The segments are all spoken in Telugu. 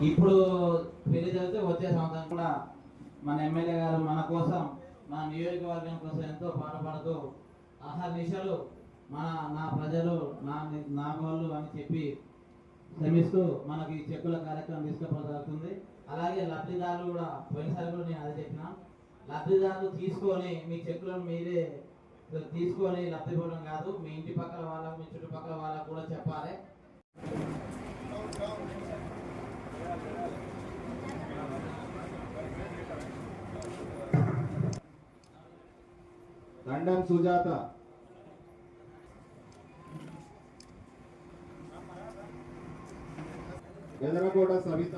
ఇప్పుడు పెళ్ళి జరిగితే వచ్చే సంవత్సరం కూడా మన ఎమ్మెల్యే గారు మన కోసం మన నియోజకవర్గం కోసం ఎంతో పాటుపడుతూ ఆహార నిశలు మన నా ప్రజలు నా నా వాళ్ళు అని చెప్పి శ్రమిస్తూ మనకి ఈ చెక్కుల కార్యక్రమం తీసుకుపోవడం అలాగే లబ్ధిదారులు కూడా పోయినసారి కూడా నేను అదే చెప్పిన లబ్ధిదారులు తీసుకొని మీ చెక్కులను మీరే తీసుకొని లబ్ధి కాదు మీ ఇంటి పక్కల వాళ్ళకు మీ చుట్టుపక్కల వాళ్ళకు కూడా చెప్పాలి. దండం సుజాత. ఎదరకోట సవిత.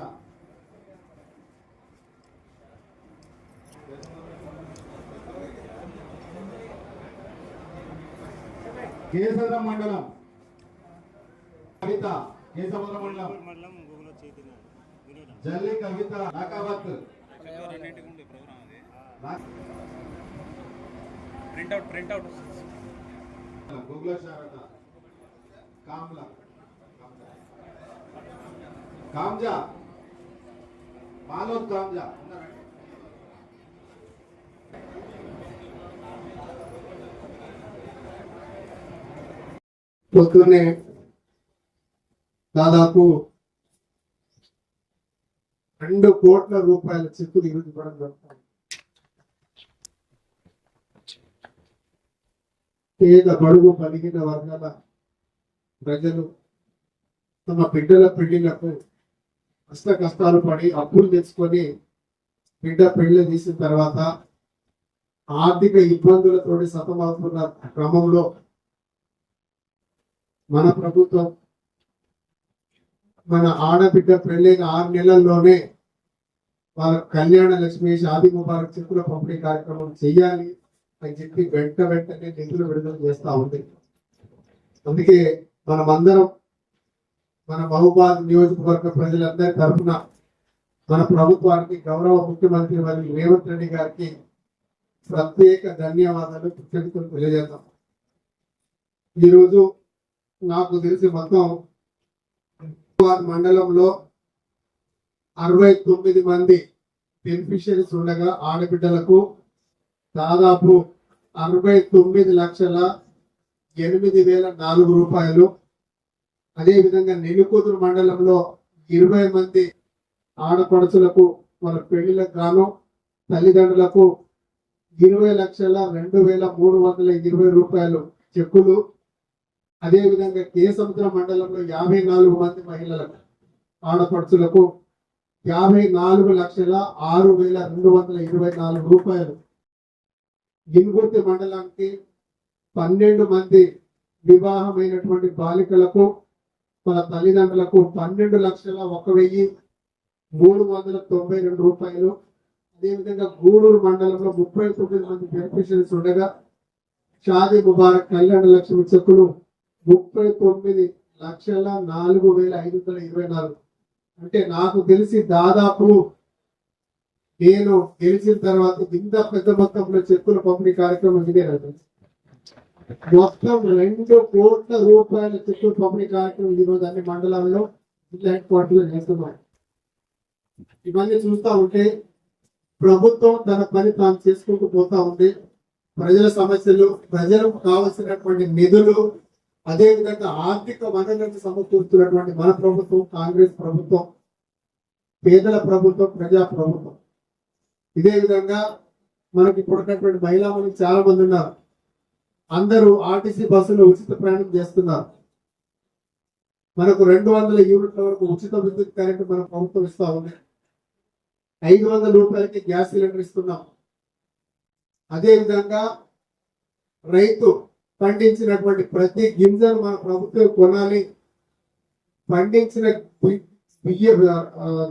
కేసముద్రం మండలం. కవిత కేసముద్రం మండలం. జల్లి Kavitha Nakavath. Printout printout Google Sharada. Kamla. కామ్జా. మాలోద్ కామ్జా. పొద్దున్నే దాదాపు రెండు కోట్ల రూపాయల చెక్కులు ఈరోజు ఇవ్వడం జరుగుతుంది. పేద బడుగు పలిగిన వర్గాల ప్రజలు తమ బిడ్డల పెళ్ళిళ్ళకు కష్ట కష్టాలు పడి అప్పులు తెచ్చుకొని బిడ్డ పెళ్ళి తీసిన తర్వాత ఆర్థిక ఇబ్బందులతో సతమవుతున్న క్రమంలో మన ప్రభుత్వం మన ఆడబిడ్డ పెళ్ళైన ఆరు నెలల్లోనే వాళ్ళ కళ్యాణ లక్ష్మి షాది ముబారక్ చెక్కుల పంపిణీ కార్యక్రమం చేయాలి. అని చెప్పి వెంట వెంటనే నిధులు విడుదల చేస్తూ ఉంది. అందుకే మనమందరం మన మహబూబాద్ నియోజకవర్గ ప్రజలందరి తరఫున మన ప్రభుత్వానికి గౌరవ ముఖ్యమంత్రి మరియు రేవంత్ రెడ్డి గారికి ప్రత్యేక ధన్యవాదాలు కృతజ్ఞతలు తెలియజేద్దాం. ఈరోజు నాకు తెలిసి మొత్తం మండలంలో అరవై తొమ్మిది మంది బెనిఫిషరీస్ ఉండగా ఆడబిడ్డలకు దాదాపు అరవై తొమ్మిది లక్షల ఎనిమిది వేల నాలుగు రూపాయలు. అదేవిధంగా నెల్లికూతురు మండలంలో ఇరవై మంది ఆడపడుచులకు వాళ్ళ పెళ్ళిలకు గాను తల్లిదండ్రులకు ఇరవై లక్షల రెండు వేల మూడు వందల ఇరవై రూపాయలు చెక్కులు. అదేవిధంగా కేసముద్ర మండలంలో యాభై నాలుగు మంది మహిళలకు ఆడపడుచులకు యాభై నాలుగు లక్షల ఆరు వేల రెండు వందల ఇరవై నాలుగు రూపాయలు గిన్గుర్తి మండలానికి పన్నెండు మంది వివాహమైనటువంటి బాలికలకు వాళ్ళ తల్లిదండ్రులకు పన్నెండు లక్షల ఒక వెయ్యి మూడు వందల తొంభై రెండు రూపాయలు. అదేవిధంగా గూడూరు మండలంలో ముప్పై తొమ్మిది మంది బెనిఫిషరీస్ ఉండగా షాది ముబారక్ కళ్యాణ లక్ష్మి చెక్కులు ముప్పై తొమ్మిది లక్షల నాలుగు వేల ఐదు వందల ఇరవై నాలుగు. అంటే నాకు తెలిసి దాదాపు నేను గెలిచిన తర్వాత ఇంత పెద్ద మొత్తంలో చెక్కుల పంపిణీ కార్యక్రమం ఇదే మొత్తం రెండు కోట్ల రూపాయల చెక్కుల పంపిణీ కార్యక్రమం ఈ రోజు అన్ని మండలాల్లో జిల్లా హెడ్ క్వార్టర్లో చేస్తున్నాం ఇవన్నీ చూస్తా ఉంటే ప్రభుత్వం తన పని తాను చేసుకుంటూ పోతా ఉంది. ప్రజల సమస్యలు ప్రజలకు కావలసినటువంటి నిధులు అదేవిధంగా ఆర్థిక వనరులను సమకూరుతున్నటువంటి మన ప్రభుత్వం కాంగ్రెస్ ప్రభుత్వం పేదల ప్రభుత్వం ప్రజా ప్రభుత్వం. ఇదే విధంగా మనకి ఇప్పుడు మహిళా మనకి చాలా మంది ఉన్నారు. అందరూ ఆర్టీసీ బస్సులో ఉచిత ప్రయాణం చేస్తున్నారు. మనకు రెండు వందల యూనిట్ల వరకు ఉచిత విద్యుత్ కరెంటు మన ప్రభుత్వం ఇస్తా ఉంది. ఐదు వందల రూపాయలకి గ్యాస్ సిలిండర్ ఇస్తున్నాం. అదేవిధంగా రైతు పండించినటువంటి ప్రతి గింజను మన ప్రభుత్వం కొనాలి. పండించిన బియ్య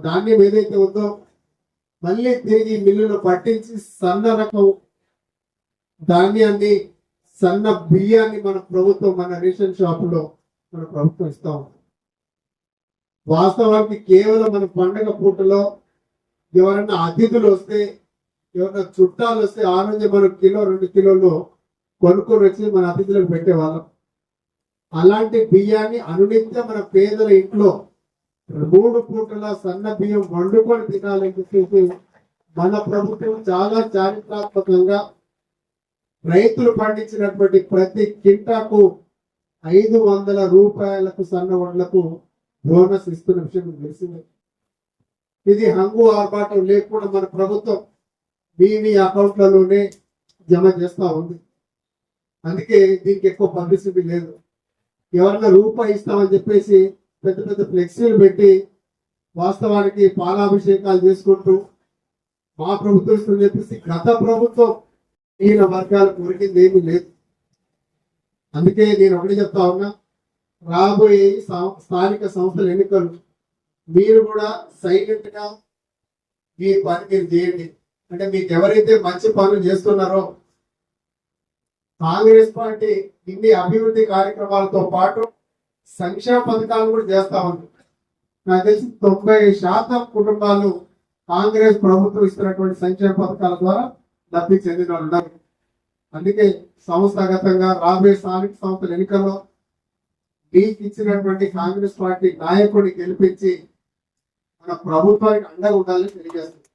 ధాన్యం ఏదైతే ఉందో మళ్ళీ తిరిగి మిల్లును పట్టించి సన్న రకం ధాన్యాన్ని సన్న బియ్యాన్ని మన ప్రభుత్వం మన రేషన్ షాపులో మన ప్రభుత్వం ఇస్తా ఉంది. వాస్తవానికి కేవలం మన పండగ పూటలో ఎవరైనా అతిథులు వస్తే ఎవరైనా చుట్టాలు వస్తే ఆ రోజే మనం కిలో రెండు కిలోలు కొనుక్కొని వచ్చి మన అతిథులకు పెట్టేవాళ్ళం. అలాంటి బియ్యాన్ని అనునిత్యం మన పేదల ఇంట్లో మూడు పూటల సన్న బియ్యం వండుకొని తినాలని చెప్పేసి మన ప్రభుత్వం చాలా చారిత్రాత్మకంగా రైతులు పండించినటువంటి ప్రతి కింటాకు ఐదు వందల రూపాయలకు సన్న వడ్లకు బోనస్ ఇస్తున్న విషయం తెలిసింది తెలిసిందే. ఇది హంగు ఆర్భాటం లేకుండా మన ప్రభుత్వం మీ మీ అకౌంట్లలోనే జమ చేస్తా ఉంది. అందుకే దీనికి ఎక్కువ పబ్లిసిటీ లేదు. ఎవరైనా రూపాయి ఇస్తామని చెప్పేసి పెద్ద పెద్ద ఫ్లెక్సీలు పెట్టి వాస్తవానికి పాలాభిషేకాలు చేసుకుంటూ మా ప్రభుత్వం ఇస్తుందని చెప్పేసి గత ప్రభుత్వం ఈయన వర్గాలు ఉరికింది ఏమీ లేదు. అందుకే నేను ఒకటి చెప్తా ఉన్నా రాబోయే సం- స్థానిక సంస్థల ఎన్నికలు మీరు కూడా సైలెంట్గా మీ పని మీరు చేయండి అంటే మీకు ఎవరైతే మంచి పనులు చేస్తున్నారో కాంగ్రెస్ పార్టీ ఇన్ని అభివృద్ధి కార్యక్రమాలతో పాటు సంక్షేమ పథకాలు కూడా చేస్తా ఉంది. నాకు తెలిసి తొంభై శాతం కుటుంబాలు కాంగ్రెస్ ప్రభుత్వం ఇస్తున్నటువంటి సంక్షేమ పథకాల ద్వారా లబ్ధి చెందిన వాళ్ళు ఉన్నారు. అందుకే సంస్థాగతంగా రాబోయే స్థానిక సంస్థల ఎన్నికల్లో మీకు ఇచ్చినటువంటి కాంగ్రెస్ పార్టీ నాయకుడిని గెలిపించి మన ప్రభుత్వానికి అండగా ఉండాలని తెలియజేస్తుంది